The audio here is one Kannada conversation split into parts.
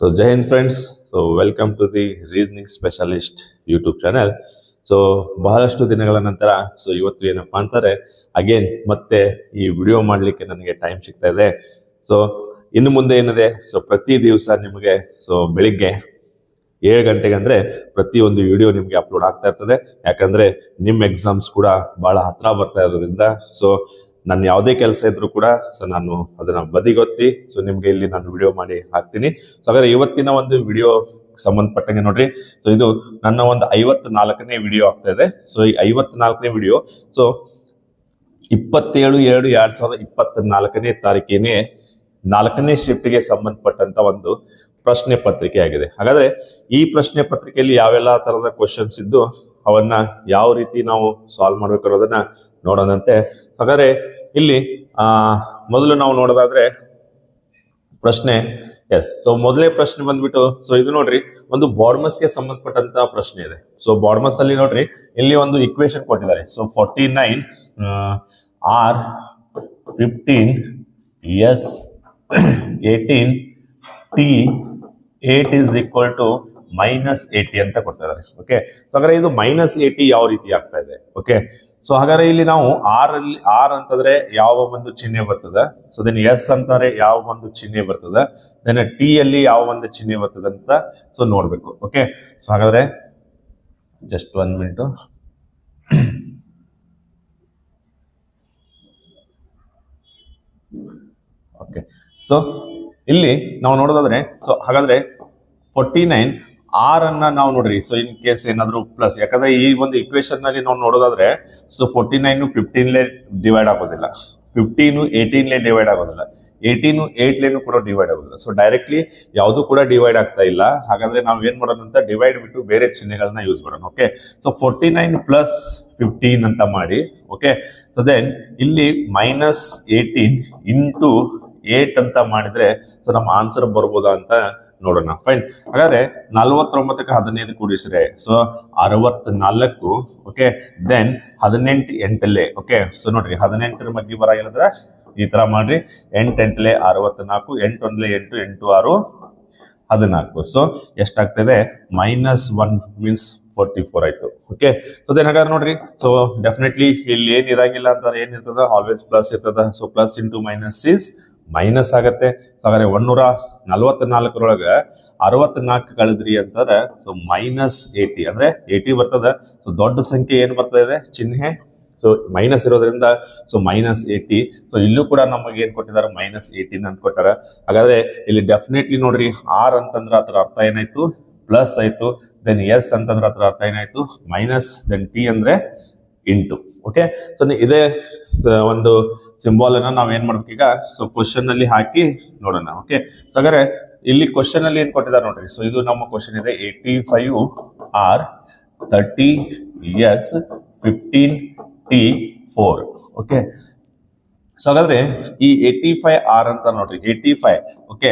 So Jai Hind friends so welcome to the reasoning specialist YouTube channel so ಬಹಳಷ್ಟು ದಿನಗಳ ನಂತರ ಸೊ ಇವತ್ತು ಏನಪ್ಪಾ ಅಂತಾರೆ ಅಗೇನ್ ಮತ್ತೆ ಈ ವಿಡಿಯೋ ಮಾಡಲಿಕ್ಕೆ ನನಗೆ ಟೈಮ್ ಸಿಗ್ತಾ ಇದೆ. ಸೊ ಇನ್ನು ಮುಂದೆ ಏನಿದೆ? ಸೊ ಪ್ರತಿ ದಿವಸ ನಿಮಗೆ ಸೊ ಬೆಳಿಗ್ಗೆ ಏಳು ಗಂಟೆಗೆ ಅಂದರೆ ಪ್ರತಿಯೊಂದು ವಿಡಿಯೋ ನಿಮಗೆ ಅಪ್ಲೋಡ್ ಆಗ್ತಾ ಇರ್ತದೆ. ಯಾಕಂದರೆ, ನಿಮ್ಮ ಎಕ್ಸಾಮ್ಸ್ ಕೂಡ ಭಾಳ ಹತ್ರ ಬರ್ತಾ ಇರೋದ್ರಿಂದ ಸೊ ನನ್ನ ಯಾವುದೇ ಕೆಲಸ ಇದ್ರೂ ಕೂಡ ಸೊ ನಾನು ಅದನ್ನ ಬದಿಗೊತ್ತಿ ಸೊ ನಿಮ್ಗೆ ಇಲ್ಲಿ ನಾನು ವಿಡಿಯೋ ಮಾಡಿ ಹಾಕ್ತೀನಿ. ಸೊ ಹಾಗಾದ್ರೆ ಇವತ್ತಿನ ಒಂದು ವಿಡಿಯೋ ಸಂಬಂಧಪಟ್ಟಂಗೆ ನೋಡ್ರಿ. ಸೊ ಇದು ನನ್ನ ಒಂದು ಐವತ್ ನಾಲ್ಕನೇ ವಿಡಿಯೋ ಆಗ್ತಾ ಇದೆ. ಸೊ ಈ ಐವತ್ ನಾಲ್ಕನೇ ವಿಡಿಯೋ ಸೊ ಇಪ್ಪತ್ತೇಳು ಎರಡು ಎರಡ್ ಸಾವಿರದ ಇಪ್ಪತ್ತ ನಾಲ್ಕನೇ ತಾರೀಕಿನೇ ನಾಲ್ಕನೇ ಶಿಫ್ಟ್ಗೆ ಸಂಬಂಧಪಟ್ಟಂತ ಒಂದು ಪ್ರಶ್ನೆ ಪತ್ರಿಕೆ ಆಗಿದೆ. ಹಾಗಾದ್ರೆ ಈ ಪ್ರಶ್ನೆ ಪತ್ರಿಕೆಯಲ್ಲಿ ಯಾವೆಲ್ಲ ತರದ ಕ್ವಶನ್ಸ್ ಇದ್ದು, ಅವನ್ನ ಯಾವ ರೀತಿ ನಾವು ಸಾಲ್ವ್ ಮಾಡ್ಬೇಕು ಅನ್ನೋದನ್ನ ನೋಡೋಣಂತೆ. ಹಾಗಾದ್ರೆ ಇಲ್ಲಿ ಮೊದಲು ನಾವು ನೋಡೋದಾದ್ರೆ ಪ್ರಶ್ನೆ ಎಸ್ ಸೊ ಮೊದಲೇ ಪ್ರಶ್ನೆ ಬಂದ್ಬಿಟ್ಟು ಸೊ ಇದು ನೋಡ್ರಿ, ಒಂದು ಬಾರ್ಮಸ್ಗೆ ಸಂಬಂಧಪಟ್ಟಂತ ಪ್ರಶ್ನೆ ಇದೆ. ಸೊ ಬಾರ್ಮಸ್ ಅಲ್ಲಿ ನೋಡ್ರಿ, ಇಲ್ಲಿ ಒಂದು ಇಕ್ವೇಶನ್ ಕೊಟ್ಟಿದ್ದಾರೆ. So forty nine R fifteen S eighteen T eight is equal to minus eighty ಅಂತ ಕೊಡ್ತಾ ಇದ್ದಾರೆ ಓಕೆ ಸೊ ಹಾಗಾದ್ರೆ ಇದು ಮೈನಸ್ ಏಟಿ ಯಾವ ರೀತಿ ಆಗ್ತಾ ಇದೆ? ಓಕೆ ಸೊ ಹಾಗಾದ್ರೆ ಇಲ್ಲಿ ನಾವು ಆರ್ ಅಲ್ಲಿ, ಆರ್ ಅಂತಂದ್ರೆ ಯಾವ ಒಂದು ಚಿಹ್ನೆ ಬರ್ತದೆ? ಸೊ ದೆನ್ ಎಸ್ ಅಂತಾರೆ ಯಾವ ಒಂದು ಚಿಹ್ನೆ ಬರ್ತದೆ? ದೆನ್ ಟಿ ಅಲ್ಲಿ ಯಾವ ಒಂದು ಚಿಹ್ನೆ ಬರ್ತದೆ ಅಂತ ಸೊ ನೋಡ್ಬೇಕು. ಓಕೆ ಸೊ ಹಾಗಾದ್ರೆ just one minute okay so ಇಲ್ಲಿ ನಾವು ನೋಡೋದಾದ್ರೆ ಸೊ ಹಾಗಾದ್ರೆ ಫೋರ್ಟಿ ನೈನ್ ಆರ್ ಅನ್ನ ನಾವು ನೋಡ್ರಿ. ಸೊ ಇನ್ ಕೇಸ್ ಏನಾದ್ರು ಪ್ಲಸ್ ಯಾಕಂದ್ರೆ ಈ ಒಂದು ಇಕ್ವೇಶನ್ನಲ್ಲಿ ನಾವು ನೋಡೋದಾದ್ರೆ ಸೊ ಫೋರ್ಟಿ ನೈನ್ ಫಿಫ್ಟೀನ್ಲೇ ಡಿವೈಡ್ ಆಗೋದಿಲ್ಲ. ಫಿಫ್ಟೀನು ಏಯ್ಟೀನ್ಲೇ ಡಿವೈಡ್ ಆಗೋದಿಲ್ಲ. ಏಯ್ಟೀನು ಏಟ್ಲೇನು ಕೂಡ ಡಿವೈಡ್ ಆಗೋದಿಲ್ಲ. ಸೊ ಡೈರೆಕ್ಟ್ಲಿ ಯಾವುದು ಕೂಡ ಡಿವೈಡ್ ಆಗ್ತಾ ಇಲ್ಲ. ಹಾಗಾದ್ರೆ ನಾವು ಏನ್ ಮಾಡೋಣ ಅಂತ ಡಿವೈಡ್ ಬಿಟ್ಟು ಬೇರೆ ಚಿಹ್ನೆಗಳನ್ನ ಯೂಸ್ ಮಾಡೋಣ okay so forty nine plus fifteen ಅಂತ ಮಾಡಿ ಓಕೆ ಸೊ ದೆನ್ ಇಲ್ಲಿ ಮೈನಸ್ ಏಯ್ಟೀನ್ ಇಂಟು ಏಟ್ ಅಂತ ಮಾಡಿದ್ರೆ ಸೊ ನಮ್ಮ ಆನ್ಸರ್ ಬರ್ಬೋದಾ ಅಂತ ನೋಡೋಣ. ಫೈನ್ ಹಾಗಾದ್ರೆ ನಲ್ವತ್ತೊಂಬತ್ತಕ್ಕೆ ಹದಿನೈದು ಕೂಡಿಸ್ರೆ ಸೊ ಅರವತ್ನಾಲ್ಕು ಓಕೆ ದೆನ್ ಹದಿನೆಂಟು ಎಂಟಲ್ಲೇ ಓಕೆ ಸೊ ನೋಡ್ರಿ, ಹದಿನೆಂಟರ ಮಧ್ಯೆ ಬರ ಏನಂದ್ರೆ? ಈ ತರ ಮಾಡ್ರಿ. ಎಂಟು ಎಂಟಲೆ ಅರವತ್ನಾಲ್ಕು, ಎಂಟು ಒಂದ್ಲೆ ಎಂಟು ಎಂಟು ಆರು, ಹದಿನಾಲ್ಕು. ಸೊ ಎಷ್ಟಾಗ್ತದೆ? Minus one means forty four ಆಯ್ತು ಓಕೆ ಸೊ ಅದೇನ ಹಾಗಾದ್ರೆ ನೋಡ್ರಿ. ಸೊ ಡೆಫಿನೆಟ್ಲಿ ಇಲ್ಲಿ ಏನ್ ಇರಂಗಿಲ್ಲ ಅಂತಾರೆ ಏನಿರ್ತದ ಆಲ್ವೇಸ್ ಪ್ಲಸ್ ಇರ್ತದ. So plus into minus is minus ಆಗತ್ತೆ. ಹಾಗಾದ್ರೆ ಒನ್ನೂರ ನಲವತ್ನಾಲ್ಕರೊಳಗೆ ಅರವತ್ನಾಲ್ಕು ಕಳೆದ್ರಿ ಅಂತಾರೆ ಸೊ ಮೈನಸ್ ಏಟಿ ಅಂದ್ರೆ ಏಟಿ ಬರ್ತದ. ಸೊ ದೊಡ್ಡ ಸಂಖ್ಯೆ ಏನು ಬರ್ತಾ ಇದೆ? ಚಿಹ್ನೆ. ಸೊ ಮೈನಸ್ ಇರೋದ್ರಿಂದ ಸೊ ಮೈನಸ್ ಏಟಿ ಸೊ ಇಲ್ಲೂ ಕೂಡ ನಮಗೆ ಏನ್ ಕೊಟ್ಟಿದ್ದಾರೆ? ಮೈನಸ್ ಏಟೀನ್ ಅಂತ ಕೊಟ್ಟಾರ. ಹಾಗಾದ್ರೆ ಇಲ್ಲಿ ಡೆಫಿನೆಟ್ಲಿ ನೋಡ್ರಿ ಆರ್ ಅಂತಂದ್ರೆ ಅದರ ಅರ್ಥ ಏನಾಯ್ತು? ಪ್ಲಸ್ ಆಯ್ತು. ದೆನ್ ಎಸ್ ಅಂತಂದ್ರೆ ಅದರ ಅರ್ಥ ಏನಾಯ್ತು? ಮೈನಸ್ ದೆನ್ ಟಿ ಅಂದ್ರೆ ಇಂಟು. ಓಕೆ ಸೊ ಇದೇ ಒಂದು ಸಿಂಬಾಲ್ ಅನ್ನ ನಾವ್ ಏನ್ ಮಾಡ್ಬೇಕೀಗ ಸೊ ಕ್ವಶನ್ ಅಲ್ಲಿ ಹಾಕಿ ನೋಡೋಣ. ಓಕೆ ಸೊ ಹಾಗಾದ್ರೆ ಇಲ್ಲಿ ಕ್ವಶನ್ ಅಲ್ಲಿ ಏನ್ ಕೊಟ್ಟಿದ್ದಾರೆ ನೋಡ್ರಿ. ಸೊ ಇದು ನಮ್ಮ ಕ್ವಶನ್ ಇದೆ. Eighty five R thirty S fifteen T four okay so ಹಾಗಾದ್ರೆ ಈ ಏಯ್ಟಿ ಫೈವ್ ಆರ್ ಅಂತ ನೋಡ್ರಿ. ಏಯ್ಟಿ ಫೈವ್ ಓಕೆ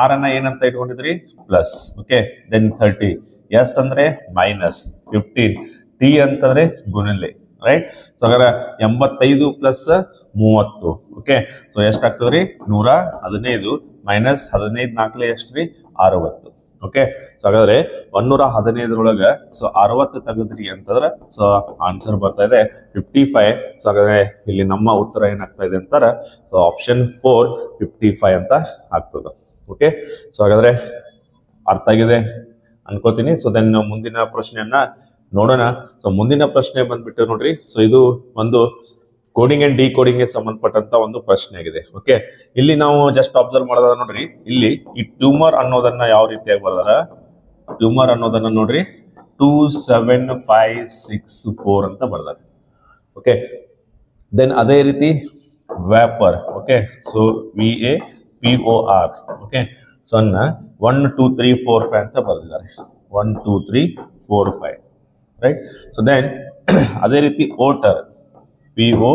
ಆರ್ ಅನ್ನ ಏನಂತ ಇಟ್ಕೊಂಡಿದ್ರಿ? Plus okay then thirty S ಅಂದ್ರೆ ಮೈನಸ್ ಫಿಫ್ಟೀನ್ ಟಿ ಅಂತಂದ್ರೆ ಗುಣಲೆ. ರೈಟ್ ಸೊ ಹಾಗಾದ್ರೆ ಎಂಬತ್ತೈದು ಪ್ಲಸ್ ಮೂವತ್ತು ಓಕೆ ಸೊ ಎಷ್ಟಾಗ್ತದ್ರಿ? ನೂರ ಹದಿನೈದು ಮೈನಸ್ ಹದಿನೈದು ಎಷ್ಟು ರೀ ಅರವತ್ತು ಓಕೆ ಸೊ ಹಾಗಾದ್ರೆ ಒಂದೂರ ಹದಿನೈದರೊಳಗೆ ಸೊ ಅರವತ್ತು ತೆಗೆದ್ರಿ ಅಂತಂದ್ರೆ ಸೊ ಆನ್ಸರ್ ಬರ್ತಾ ಇದೆ ಫಿಫ್ಟಿ ಫೈವ್ ಸೊ ಹಾಗಾದ್ರೆ ಇಲ್ಲಿ ನಮ್ಮ ಉತ್ತರ ಏನಾಗ್ತಾ ಇದೆ ಅಂತಾರೆ so option four fifty five ಅಂತ ಆಗ್ತದೆ ಓಕೆ ಸೊ ಹಾಗಾದ್ರೆ ಅರ್ಥ ಆಗಿದೆ? ಅನ್ಕೋತೀನಿ. ಸೊ ದೆನ್ ಮುಂದಿನ ಪ್ರಶ್ನೆಯನ್ನ ನೋಡೋಣ. ಸೊ ಮುಂದಿನ ಪ್ರಶ್ನೆ ಬಂದ್ಬಿಟ್ಟು ನೋಡ್ರಿ. ಸೊ ಇದು ಒಂದು ಕೋಡಿಂಗ್ ಅಂಡ್ ಡಿ ಕೋಡಿಂಗ್ಗೆ ಸಂಬಂಧಪಟ್ಟಂತ ಒಂದು ಪ್ರಶ್ನೆ ಆಗಿದೆ. ಓಕೆ ಇಲ್ಲಿ ನಾವು ಜಸ್ಟ್ ಅಬ್ಸರ್ವ್ ಮಾಡೋದ ನೋಡ್ರಿ. ಇಲ್ಲಿ ಈ ಟ್ಯೂಮರ್ ಅನ್ನೋದನ್ನ ಯಾವ ರೀತಿಯಾಗಿ ಬರ್ದಾರ? ಟ್ಯೂಮರ್ ಅನ್ನೋದನ್ನ ನೋಡ್ರಿ. Two seven five six four ಅಂತ ಬರ್ದಾರೆ. ಓಕೆ ದೆನ್ ಅದೇ ರೀತಿ vapour okay so V A P O R okay so ಅನ್ನ one two three four five ಅಂತ ಬರೆದಿದ್ದಾರೆ. One two three four five right so then ಅದೇ ರೀತಿ voter P O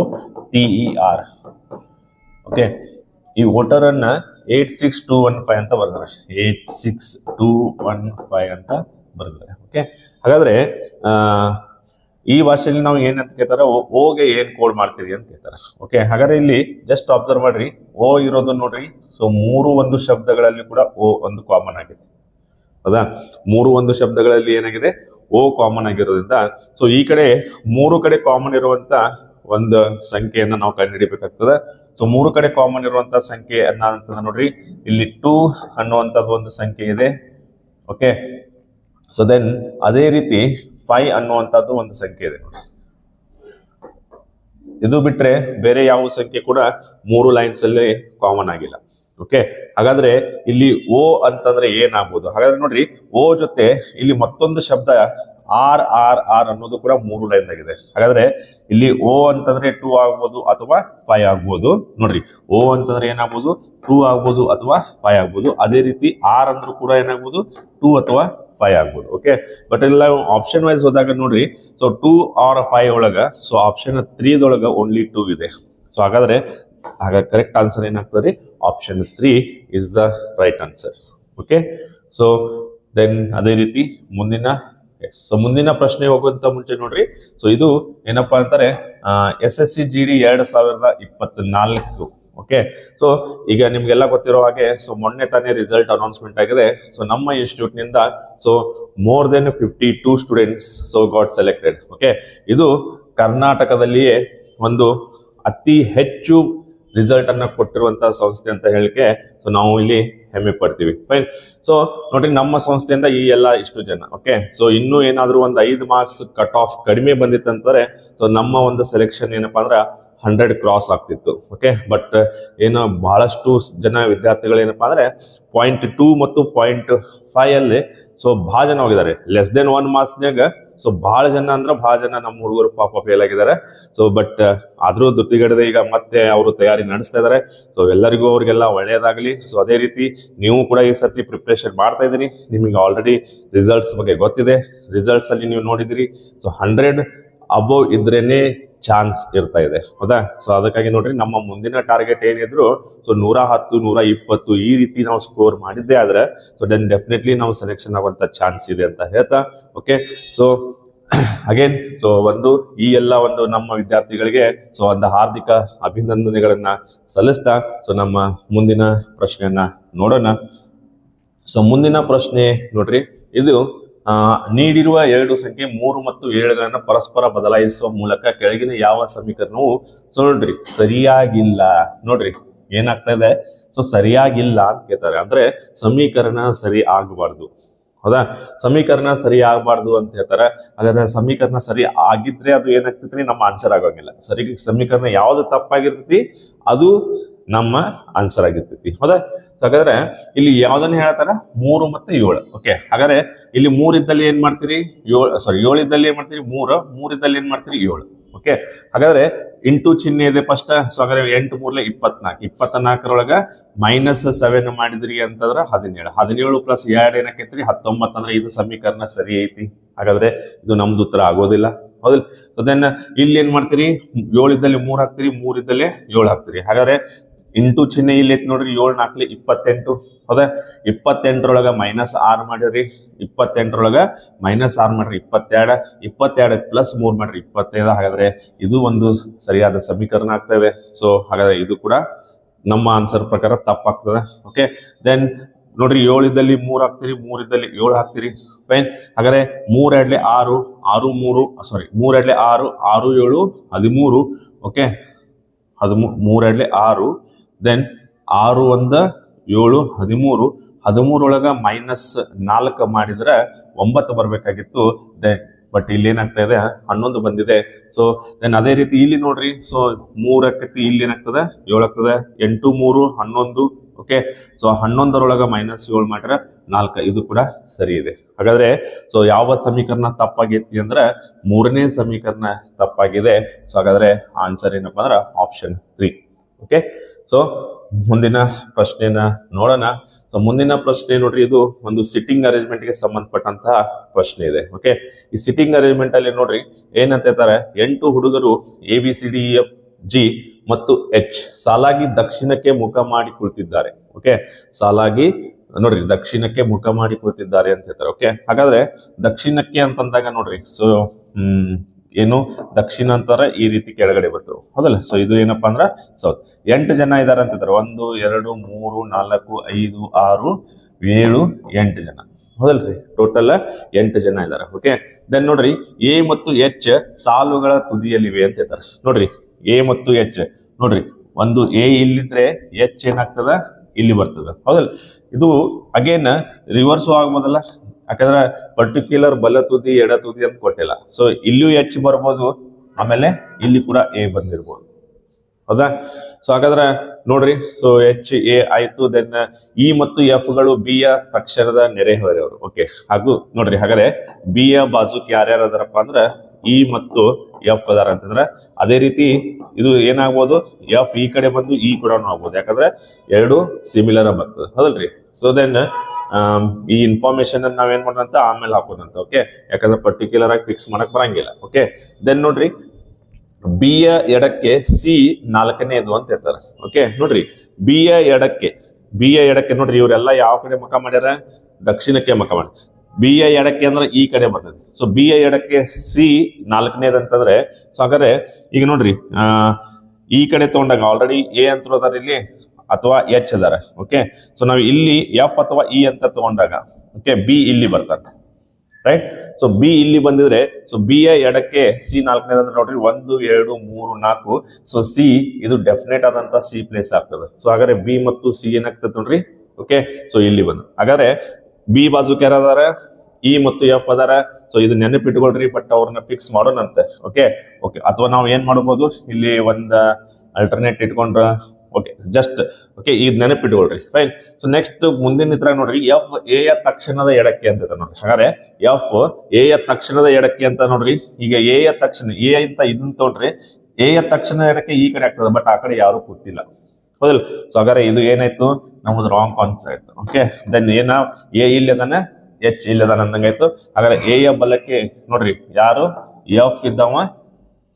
T E R okay ಈ ವೋಟರ್ ಅನ್ನ eight six two one five ಅಂತ ಬರ್ತಾರೆ eight six two one five ಅಂತ ಬರ್ತಾರೆ ಓಕೆ ಹಾಗಾದ್ರೆ ಈ ಭಾಷೆಯಲ್ಲಿ ನಾವು ಏನಂತ ಕೇಳ್ತಾರೆ? ಓ- ಓಗೆ ಏನು ಕೋಡ್ ಮಾಡ್ತೀರಿ ಅಂತ ಕೇಳ್ತಾರೆ. ಓಕೆ ಹಾಗಾದ್ರೆ ಇಲ್ಲಿ ಜಸ್ಟ್ ಅಬ್ಸರ್ವ್ ಮಾಡ್ರಿ. ಓ ಇರೋದು ನೋಡ್ರಿ. ಸೊ ಮೂರು ಒಂದು ಶಬ್ದಗಳಲ್ಲಿ ಕೂಡ ಓ ಒಂದು ಕಾಮನ್ ಆಗಿದೆ. ಹೌದಾ? ಮೂರು ಒಂದು ಶಬ್ದಗಳಲ್ಲಿ ಏನಾಗಿದೆ? ಓ ಕಾಮನ್ ಆಗಿರೋದ್ರಿಂದ ಸೊ ಈ ಕಡೆ ಮೂರು ಕಡೆ ಕಾಮನ್ ಇರುವಂತ ಒಂದು ಸಂಖ್ಯೆಯನ್ನ ನಾವು ಕಂಡುಹಿಡಿಬೇಕಾಗ್ತದೆ ಸೊ ಮೂರು ಕಡೆ ಕಾಮನ್ ಇರುವಂತ ಸಂಖ್ಯೆ ಅಂತಂದ್ರೆ ನೋಡ್ರಿ. ಇಲ್ಲಿ ಟೂ ಅನ್ನುವಂಥದ್ದು ಒಂದು ಸಂಖ್ಯೆ ಇದೆ. ಓಕೆ ಸೊ ದೆನ್ ಅದೇ ರೀತಿ ಫೈವ್ ಅನ್ನುವಂಥದ್ದು ಒಂದು ಸಂಖ್ಯೆ ಇದೆ ಇದು ಬಿಟ್ರೆ ಬೇರೆ ಯಾವ ಸಂಖ್ಯೆ ಕೂಡ ಮೂರು ಲೈನ್ಸ್ ಅಲ್ಲಿ ಕಾಮನ್ ಆಗಿಲ್ಲ. ಓಕೆ? ಹಾಗಾದ್ರೆ ಇಲ್ಲಿ ಓ ಅಂತಂದ್ರೆ ಏನಾಗ್ಬೋದು? ಹಾಗಾದ್ರೆ ನೋಡ್ರಿ, ಓ ಜೊತೆ ಇಲ್ಲಿ ಮತ್ತೊಂದು ಶಬ್ದ ಆರ್ ಆರ್ ಆರ್ ಅನ್ನೋದು ಕೂಡ ಮೂರು ಲೈನ್ ಆಗಿದೆ. ಹಾಗಾದ್ರೆ ಇಲ್ಲಿ ಓ ಅಂತಂದ್ರೆ ಟೂ ಆಗ್ಬೋದು ಅಥವಾ ಫೈವ್ ಆಗ್ಬೋದು? ನೋಡ್ರಿ, ಓ ಅಂತಂದ್ರೆ ಏನಾಗ್ಬೋದು? ಟೂ ಆಗ್ಬೋದು ಅಥವಾ ಫೈವ್ ಆಗ್ಬೋದು. ಅದೇ ರೀತಿ ಆರ್ ಅಂದ್ರೂ ಕೂಡ ಏನಾಗ್ಬೋದು? ಟೂ ಅಥವಾ ಫೈವ್ ಆಗ್ಬೋದು. ಓಕೆ? ಬಟ್ ಇಲ್ಲ ಆಪ್ಷನ್ ವೈಸ್ ಹೋದಾಗ ನೋಡ್ರಿ ಸೊ ಟೂ ಆರ್ ಫೈವ್ ಒಳಗ ಸೊ ಆಪ್ಷನ್ ತ್ರೀದೊಳಗ ಓನ್ಲಿ ಟೂ ಇದೆ. ಸೊ ಹಾಗಾದ್ರೆ ಆಗ ಕರೆಕ್ಟ್ ಆನ್ಸರ್ ಏನಾಗ್ತದೆ ರೀ? Option three is the right answer okay so then ಅದೇ ರೀತಿ ಮುಂದಿನ ಎಸ್ ಸೊ ಮುಂದಿನ ಪ್ರಶ್ನೆ ಹೋಗುವಂತ ಮುಂಚೆ ನೋಡ್ರಿ. ಸೊ ಇದು ಏನಪ್ಪಾ ಅಂತಾರೆ S S C G D ಎರಡ್ ಸಾವಿರದ ಇಪ್ಪತ್ನಾಲ್ಕು. ಓಕೆ ಸೊ ಈಗ ನಿಮ್ಗೆಲ್ಲ ಗೊತ್ತಿರೋ ಹಾಗೆ ಸೊ ಮೊನ್ನೆ ತಾನೇ ರಿಸಲ್ಟ್ ಅನೌನ್ಸ್ಮೆಂಟ್ ಆಗಿದೆ. ಸೊ ನಮ್ಮ ಇನ್ಸ್ಟಿಟ್ಯೂಟ್ನಿಂದ so more than fifty two students so got selected okay ಇದು ಕರ್ನಾಟಕದಲ್ಲಿಯೇ ಒಂದು ಅತಿ ಹೆಚ್ಚು ರಿಸಲ್ಟ್ ಅನ್ನ ಕೊಟ್ಟಿರುವಂತಹ ಸಂಸ್ಥೆ ಅಂತ ಹೇಳಿಕೆ ಸೊ ನಾವು ಇಲ್ಲಿ ಹೆಮ್ಮೆ ಪಡ್ತೀವಿ. ಫೈನ್ ಸೊ ನೋಡಿ ನಮ್ಮ ಸಂಸ್ಥೆಯಿಂದ ಈ ಎಲ್ಲ ಇಷ್ಟು ಜನ ಓಕೆ ಸೊ ಇನ್ನೂ ಏನಾದರೂ ಒಂದು ಐದು ಮಾರ್ಕ್ಸ್ ಕಟ್ ಆಫ್ ಕಡಿಮೆ ಬಂದಿತ್ತಂತಾರೆ ಸೊ ನಮ್ಮ ಒಂದು ಸೆಲೆಕ್ಷನ್ ಏನಪ್ಪಾ ಅಂದ್ರೆ ಹಂಡ್ರೆಡ್ ಕ್ರಾಸ್ ಆಗ್ತಿತ್ತು ಓಕೆ ಬಟ್ ಏನು ಬಹಳಷ್ಟು ಜನ ವಿದ್ಯಾರ್ಥಿಗಳು ಏನಪ್ಪಾ ಅಂದ್ರೆ ಪಾಯಿಂಟ್ ಟೂ ಮತ್ತು ಪಾಯಿಂಟ್ ಫೈವ್ ಅಲ್ಲಿ ಸೊ ಬಹಳ ಜನ ಹೋಗಿದ್ದಾರೆ. ಲೆಸ್ ದೆನ್ ಒನ್ ಮಾರ್ಕ್ಸ್ನಾಗ ಸೊ ಬಹಳ ಜನ ಅಂದ್ರೆ ಬಹಳ ಜನ ನಮ್ಮ ಹುಡುಗರು ಪಾಪ ಫೇಲ್ ಆಗಿದ್ದಾರೆ. ಸೊ ಬಟ್ ಆದ್ರೂ ದುರ್ತಿಗಡದೆ ಈಗ ಮತ್ತೆ ಅವರು ತಯಾರಿ ನಡೆಸ್ತಾ ಇದ್ದಾರೆ ಸೊ ಎಲ್ಲರಿಗೂ ಅವ್ರಿಗೆಲ್ಲ ಒಳ್ಳೆಯದಾಗಲಿ ಸೊ ಅದೇ ರೀತಿ ನೀವು ಕೂಡ ಈ ಸರ್ತಿ ಪ್ರಿಪ್ರೇಷನ್ ಮಾಡ್ತಾ ಇದ್ದೀರಿ. ನಿಮಗೆ ಆಲ್ರೆಡಿ ರಿಸಲ್ಟ್ಸ್ ಬಗ್ಗೆ ಗೊತ್ತಿದೆ. ರಿಸಲ್ಟ್ಸ್ ಅಲ್ಲಿ ನೀವು ನೋಡಿದಿರಿ ಸೊ ಹಂಡ್ರೆಡ್ ಅಬೋವ್ ಇದ್ರೇನೆ ಚಾನ್ಸ್ ಇರ್ತಾ ಇದೆ. ಹೌದಾ? ಸೊ ಅದಕ್ಕಾಗಿ ನೋಡ್ರಿ, ನಮ್ಮ ಮುಂದಿನ ಟಾರ್ಗೆಟ್ ಏನಿದ್ರು ಸೊ ನೂರ ಹತ್ತು, ನೂರ ಇಪ್ಪತ್ತು ಈ ರೀತಿ ನಾವು ಸ್ಕೋರ್ ಮಾಡಿದ್ದೇ ಆದ್ರೆ ಸೊ ದೆನ್ ಡೆಫಿನೆಟ್ಲಿ ನಾವು ಸೆಲೆಕ್ಷನ್ ಆಗುವಂತ ಚಾನ್ಸ್ ಇದೆ ಅಂತ ಹೇಳ್ತಾ ಓಕೆ ಸೊ ಅಗೇನ್ ಸೊ ಒಂದು, ಈ ಎಲ್ಲ ಒಂದು ನಮ್ಮ ವಿದ್ಯಾರ್ಥಿಗಳಿಗೆ ಸೊ ಒಂದು ಹಾರ್ದಿಕ ಅಭಿನಂದನೆಗಳನ್ನ ಸಲ್ಲಿಸ್ತಾ ಸೊ ನಮ್ಮ ಮುಂದಿನ ಪ್ರಶ್ನೆಯನ್ನ ನೋಡೋಣ. ಸೊ ಮುಂದಿನ ಪ್ರಶ್ನೆ ನೋಡ್ರಿ, ಇದು ನೀಡಿರುವ ಎರಡು ಸಂಖ್ಯೆ ಮೂರು ಮತ್ತು ಏಳುಗಳನ್ನು ಪರಸ್ಪರ ಬದಲಾಯಿಸುವ ಮೂಲಕ ಕೆಳಗಿನ ಯಾವ ಸಮೀಕರಣವು ಸೊ ನೋಡ್ರಿ, ಸರಿಯಾಗಿಲ್ಲ. ನೋಡ್ರಿ, ಏನಾಗ್ತಾ ಇದೆ? ಸೊ ಸರಿಯಾಗಿಲ್ಲ ಅಂತ ಕೇಳ್ತಾರೆ. ಅಂದ್ರೆ ಸಮೀಕರಣ ಸರಿ ಆಗಬಾರ್ದು. ಹೌದಾ? ಸಮೀಕರಣ ಸರಿ ಆಗಬಾರ್ದು ಅಂತ ಹೇಳ್ತಾರೆ. ಹಾಗಾದ್ರೆ ಸಮೀಕರಣ ಸರಿ ಆಗಿದ್ರೆ ಅದು ಏನಾಗ್ತೈತಿ ನಮ್ಮ ಆನ್ಸರ್ ಆಗೋಂಗಿಲ್ಲ. ಸರಿ, ಸಮೀಕರಣ ಯಾವುದು ತಪ್ಪಾಗಿರ್ತೈತಿ? ಅದು ನಮ್ಮ ಆನ್ಸರ್ ಆಗಿರ್ತೈತಿ. ಹೌದಾ? ಸೊ ಹಾಗಾದ್ರೆ ಇಲ್ಲಿ ಯಾವ್ದನ್ನ ಹೇಳ್ತಾರ? ಮೂರು ಮತ್ತೆ ಏಳು. ಓಕೆ ಹಾಗಾದ್ರೆ ಇಲ್ಲಿ ಮೂರ್ ಇದ್ದಲ್ಲಿ ಏನ್ ಮಾಡ್ತೀರಿ? ಏಳು ಸಾರಿ ಏಳು ಇದ್ದಲ್ಲಿ ಏನ್ ಮಾಡ್ತೀರಿ? ಮೂರು ಇದ್ದಲ್ಲಿ ಏನ್ ಮಾಡ್ತೀರಿ? ಏಳು. ಓಕೆ ಹಾಗಾದ್ರೆ ಇಂಟು ಚಿಹ್ನೆ ಇದೆ ಫಸ್ಟ್ ಸೊ ಹಾಗಾದ್ರೆ ಎಂಟು ಮೂರ್ಲೆ ಇಪ್ಪತ್ನಾಲ್ಕು. ಇಪ್ಪತ್ನಾಲ್ಕರೊಳಗ ಮೈನಸ್ ಸೆವೆನ್ ಮಾಡಿದ್ರಿ ಅಂತಂದ್ರೆ ಹದಿನೇಳು. ಹದಿನೇಳು ಪ್ಲಸ್ ಎರಡು ಏನಕ್ಕೈತ್ರಿ ಹತ್ತೊಂಬತ್ತು ಅಂದ್ರೆ ಇದು ಸಮೀಕರಣ ಸರಿ ಐತಿ. ಹಾಗಾದ್ರೆ ಇದು ನಮ್ದು ಉತ್ತರ ಆಗೋದಿಲ್ಲ. ಹೌದಿಲ್ಲ? ಸೊ ದೆನ್ ಇಲ್ಲಿ ಏನ್ ಮಾಡ್ತೀರಿ? ಏಳು ಇದ್ದಲ್ಲಿ ಮೂರ್ ಹಾಕ್ತೀರಿ, ಮೂರ್ ಇದ್ದಲ್ಲಿ ಏಳು ಹಾಕ್ತೀರಿ. ಹಾಗಾದ್ರೆ ಇಂಟು ಚಿಹ್ನೆ ಇಲ್ಲಿ ಐತಿ ನೋಡ್ರಿ, ಏಳು ನಾಲ್ಕಲಿ ಇಪ್ಪತ್ತೆಂಟು. ಹೌದಾ? ಇಪ್ಪತ್ತೆಂಟರೊಳಗ ಮೈನಸ್ ಆರ್ ಮಾಡಿರಿ. ಇಪ್ಪತ್ತೆಂಟರೊಳಗ ಮೈನಸ್ ಆರ್ ಮಾಡ್ರಿ, ಇಪ್ಪತ್ತೆರಡು. ಇಪ್ಪತ್ತೆರಡು ಪ್ಲಸ್ ಮೂರು ಮಾಡ್ರಿ, ಇಪ್ಪತ್ತೈದು. ಹಾಗಾದ್ರೆ ಇದು ಒಂದು ಸರಿಯಾದ ಸಮೀಕರಣ ಆಗ್ತಾ ಇದೆ ಸೊ ಹಾಗಾದ್ರೆ ಇದು ಕೂಡ ನಮ್ಮ ಆನ್ಸರ್ ಪ್ರಕಾರ ತಪ್ಪಾಗ್ತದೆ. ಓಕೆ ದೆನ್ ನೋಡ್ರಿ, ಏಳು ಇದ್ದಲ್ಲಿ ಮೂರ್ ಹಾಕ್ತೀರಿ ಮೂರಿದ್ದಲ್ಲಿ ಏಳು ಹಾಕ್ತೀರಿ. ಫೈನ್ ಹಾಗಾದ್ರೆ ಮೂರ್ ಎರಡ್ಲೆ ಆರು ಆರು ಮೂರು ಸಾರಿ ಮೂರ್ ಎರಡ್ಲೆ ಆರು ಆರು ಏಳು, ಹದಿಮೂರು. ಓಕೆ ಹದಿಮೂ ಮೂರೆರಡ್ಲೆ ಆರು ದೆನ್ ಆರು ಒಂದ ಏಳು ಹದಿಮೂರು, ಹದಿಮೂರೊಳಗ ಮೈನಸ್ ನಾಲ್ಕು ಮಾಡಿದ್ರೆ ಒಂಬತ್ತು ಬರಬೇಕಾಗಿತ್ತು ದೆನ್ ಬಟ್ ಇಲ್ಲಿ ಏನಾಗ್ತಾ ಇದೆ? ಹನ್ನೊಂದು ಬಂದಿದೆ. ಸೊ ದೆನ್ ಅದೇ ರೀತಿ ಇಲ್ಲಿ ನೋಡ್ರಿ. ಸೊ ಮೂರಕ್ಕತಿ ಇಲ್ಲಿ ಏನಾಗ್ತದೆ? ಏಳು ಆಗ್ತದೆ. ಎಂಟು, ಮೂರು, ಹನ್ನೊಂದು ಓಕೆ ಸೊ ಹನ್ನೊಂದರೊಳಗೆ ಮೈನಸ್ ಏಳು ಮಾಡ್ರೆ ನಾಲ್ಕು. ಇದು ಕೂಡ ಸರಿ ಇದೆ. ಹಾಗಾದ್ರೆ ಸೊ ಯಾವ ಸಮೀಕರಣ ತಪ್ಪಾಗೈತಿ ಅಂದ್ರೆ ಮೂರನೇ ಸಮೀಕರಣ ತಪ್ಪಾಗಿದೆ. ಸೊ ಹಾಗಾದ್ರೆ ಆನ್ಸರ್ ಏನಪ್ಪಾ ಅಂದ್ರೆ ಆಪ್ಷನ್ ತ್ರೀ ಓಕೆ ಸೊ ಮುಂದಿನ ಪ್ರಶ್ನೆನ ನೋಡೋಣ. ಸೊ ಮುಂದಿನ ಪ್ರಶ್ನೆ ನೋಡ್ರಿ, ಇದು ಒಂದು ಸಿಟ್ಟಿಂಗ್ ಅರೇಂಜ್ಮೆಂಟ್ಗೆ ಸಂಬಂಧಪಟ್ಟಂತಹ ಪ್ರಶ್ನೆ ಇದೆ. ಓಕೆ ಈ ಸಿಟ್ಟಿಂಗ್ ಅರೇಂಜ್ಮೆಂಟ್ ಅಲ್ಲಿ ನೋಡ್ರಿ, ಏನಂತ ಹೇಳ್ತಾರೆ? ಎಂಟು ಹುಡುಗರು A B C D F G ಮತ್ತು ಎಚ್ ಸಾಲಾಗಿ ದಕ್ಷಿಣಕ್ಕೆ ಮುಖ ಮಾಡಿ ಕುಳಿತಿದ್ದಾರೆ. ಓಕೆ ಸಾಲಾಗಿ, ನೋಡ್ರಿ, ದಕ್ಷಿಣಕ್ಕೆ ಮುಖ ಮಾಡಿ ಕುಳಿತಿದ್ದಾರೆ ಅಂತ ಹೇಳ್ತಾರೆ. ಓಕೆ ಹಾಗಾದ್ರೆ ದಕ್ಷಿಣಕ್ಕೆ ಅಂತಂದಾಗ ನೋಡ್ರಿ ಸೊ ಹ್ಮ್ ಏನು ದಕ್ಷಿಣಾಂತರ ಈ ರೀತಿ ಕೆಳಗಡೆ ಬರ್ತವೆ ಹೌದಲ್ಲ? ಸೊ ಇದು ಏನಪ್ಪಾ ಅಂದ್ರೆ ಸೌತ್ ಎಂಟು ಜನ ಇದಾರೆ ಅಂತಿದ್ದಾರೆ ಒಂದು, ಎರಡು, ಮೂರು, ನಾಲ್ಕು, ಐದು, ಆರು, ಏಳು, ಎಂಟು ಜನ. ಹೌದಲ್ರಿ? ಟೋಟಲ್ ಎಂಟು ಜನ ಇದ್ದಾರೆ ಓಕೆ ದೆನ್ ನೋಡ್ರಿ, ಎ ಮತ್ತು ಎಚ್ ಸಾಲುಗಳ ತುದಿಯಲ್ಲಿವೆ ಅಂತ ಹೇಳ್ತಾರೆ. ನೋಡ್ರಿ, ಎ ಮತ್ತು ಎಚ್. ನೋಡ್ರಿ, ಒಂದು ಎ ಇಲ್ಲಿದ್ರೆ ಎಚ್ ಏನಾಗ್ತದ? ಇಲ್ಲಿ ಬರ್ತದ. ಹೌದಲ್ಲ? ಇದು ಅಗೇನ್ ರಿವರ್ಸು ಆಗ್ಬೋದಲ್ಲ ಯಾಕಂದ್ರೆ ಪರ್ಟಿಕ್ಯುಲರ್ ಬಲ ತುದಿ, ಎಡ ತುದಿ ಅಂತ ಕೊಟ್ಟಿಲ್ಲ. ಸೊ ಇಲ್ಲಿಯೂ ಎಚ್ ಬರ್ಬೋದು, ಆಮೇಲೆ ಇಲ್ಲಿ ಕೂಡ ಎ ಬಂದಿರ್ಬೋದು. ಹೌದಾ? ಸೊ ಹಾಗಾದ್ರೆ ನೋಡ್ರಿ ಸೊ ಎಚ್ ಎ ಆಯ್ತು ದೆನ್ ಇ ಮತ್ತು ಎಫ್ಗಳು ಬಿ ಯ ತಕ್ಷಣದ ನೆರೆಹೊರೆಯವರು. ಓಕೆ ಹಾಗೂ ನೋಡ್ರಿ, ಹಾಗಾದ್ರೆ ಬಿ ಯ ಬಾಜುಕ್ ಯಾರ್ಯಾರು ಅದಾರಪ್ಪ ಅಂದ್ರ ಇ ಮತ್ತು ಎಫ್ ಅದಾರ ಅಂತಂದ್ರ ಅದೇ ರೀತಿ ಇದು ಏನಾಗ್ಬೋದು ಎಫ್ ಈ ಕಡೆ ಬಂದು ಇ ಕೂಡ ಆಗ್ಬೋದು. ಯಾಕಂದ್ರೆ ಎರಡು ಸಿಮಿಲರ್ ಬರ್ತದೆ. ಹೌದಲ್ರಿ? ಸೊ ದೆನ್ ಈ ಇನ್ಫಾರ್ಮೇಶನ್ ನಾವೇನ್ ಮಾಡೋಣಂತ ಆಮೇಲೆ ಹಾಕೋದಂತ ಓಕೆ ಯಾಕಂದ್ರೆ ಪರ್ಟಿಕ್ಯುಲರ್ ಆಗಿ ಫಿಕ್ಸ್ ಮಾಡಕ್ ಬರಂಗಿಲ್ಲ ಓಕೆ ದೆನ್ ನೋಡ್ರಿ ಬಿ ಯ ಎಡಕ್ಕೆ ಸಿ ನಾಲ್ಕನೇದು ಅಂತ ಹೇಳ್ತಾರೆ ಓಕೆ ನೋಡ್ರಿ ಬಿ ಯ ಎಡಕ್ಕೆ ಬಿ ಯ ಎಡಕ್ಕೆ ನೋಡ್ರಿ, ಇವರೆಲ್ಲ ಯಾವ ಕಡೆ ಮುಖ ಮಾಡ್ಯಾರ? ದಕ್ಷಿಣಕ್ಕೆ ಮುಖ ಮಾಡಿ ಬಿ ಯ ಎಡಕ್ಕೆ ಅಂದ್ರೆ ಈ ಕಡೆ ಬರ್ತದೆ. ಸೊ ಬಿ ಯ ಎಡಕ್ಕೆ ಸಿ ನಾಲ್ಕನೇದು ಅಂತಂದ್ರೆ ಸೊ ಹಾಗಾದ್ರೆ, ಈಗ ನೋಡ್ರಿ ಈ ಕಡೆ ತಗೊಂಡಾಗ ಆಲ್ರೆಡಿ ಎ ಅಂತ ಇಲ್ಲಿ ಅಥವಾ ಎಚ್ ಅದಾರ ಓಕೆ ಸೊ ನಾವು ಇಲ್ಲಿ ಎಫ್ ಅಥವಾ ಇ ಅಂತ ತಗೊಂಡಾಗ ಓಕೆ ಬಿ ಇಲ್ಲಿ ಬರ್ತಾರೆ ರೈಟ್ ಸೊ ಬಿ ಇಲ್ಲಿ ಬಂದಿದ್ರೆ ಸೊ ಬಿ ಎ ಎಡಕ್ಕೆ ಸಿ ನಾಲ್ಕನೇದು ನೋಡ್ರಿ, ಒಂದು, ಎರಡು, ಮೂರು, ನಾಲ್ಕು. ಸೊ ಸಿ ಇದು ಡೆಫಿನೆಟ್ ಆದಂತ ಸಿ ಪ್ಲೇಸ್ ಆಗ್ತದೆ. ಸೊ ಹಾಗಾದ್ರೆ ಬಿ ಮತ್ತು ಸಿ ಏನಾಗ್ತದೆ ನೋಡ್ರಿ ಓಕೆ ಸೊ ಇಲ್ಲಿ ಬಂದು. ಹಾಗಾದ್ರೆ ಬಿ ಬಾಜುಕ್ಯಾರ ಅದಾರ? ಇ ಮತ್ತು ಎಫ್ ಅದಾರ. ಸೊ ಇದು ನೆನಪಿಟ್ಕೊಳ್ರಿ ಬಟ್ ಅವ್ರನ್ನ ಫಿಕ್ಸ್ ಮಾಡೋಣಂತೆ ಓಕೆ ಓಕೆ ಅಥವಾ ನಾವು ಏನ್ ಮಾಡ್ಬೋದು? ಇಲ್ಲಿ ಒಂದ್ ಅಲ್ಟರ್ನೇಟ್ ಇಟ್ಕೊಂಡ್ರ ಓಕೆ ಜಸ್ಟ್ ಓಕೆ ಇದು ನೆನಪಿಟ್ಕೊಳ್ರಿ. ಫೈನ್ ಸೊ ನೆಕ್ಸ್ಟ್ ಮುಂದಿನ ಇದ್ರಾಗ ನೋಡ್ರಿ ಎಫ್ ಎ ಯ ತಕ್ಷಣದ ಎಡಕ್ಕೆ ಅಂತ ನೋಡ್ರಿ. ಹಾಗಾದ್ರೆ ಎಫ್ ಎ ಯ ತಕ್ಷಣದ ಎಡಕ್ಕೆ ಅಂತ ನೋಡ್ರಿ. ಈಗ ಎ ಯ ತಕ್ಷಣ ಎ ಅಂತ ಇದನ್ನ ತೋಡ್ರಿ ಎ ಯ ತಕ್ಷಣದ ಎಡಕ್ಕೆ ಈ ಕಡೆ ಆಗ್ತದೆ ಬಟ್ ಆ ಕಡೆ ಯಾರು ಕೂತಿಲ್ಲ. ಹೌದಲ್ಲ? ಸೊ ಹಾಗಾದ್ರೆ ಇದು ಏನಾಯ್ತು? ನಮ್ದು ರಾಂಗ್ ಕಾನ್ಸೆಪ್ಟ್ ಓಕೆ ದೆನ್ ಏನ? ಎ ಇಲ್ಲದಾನ ಎಚ್ ಇಲ್ಲದಾನ ಅಂದಂಗಾಯ್ತು. ಹಾಗಾದ್ರೆ ಎ ಯ ಬಲಕ್ಕೆ ನೋಡ್ರಿ, ಯಾರು? ಎಫ್ ಇದ್ದವ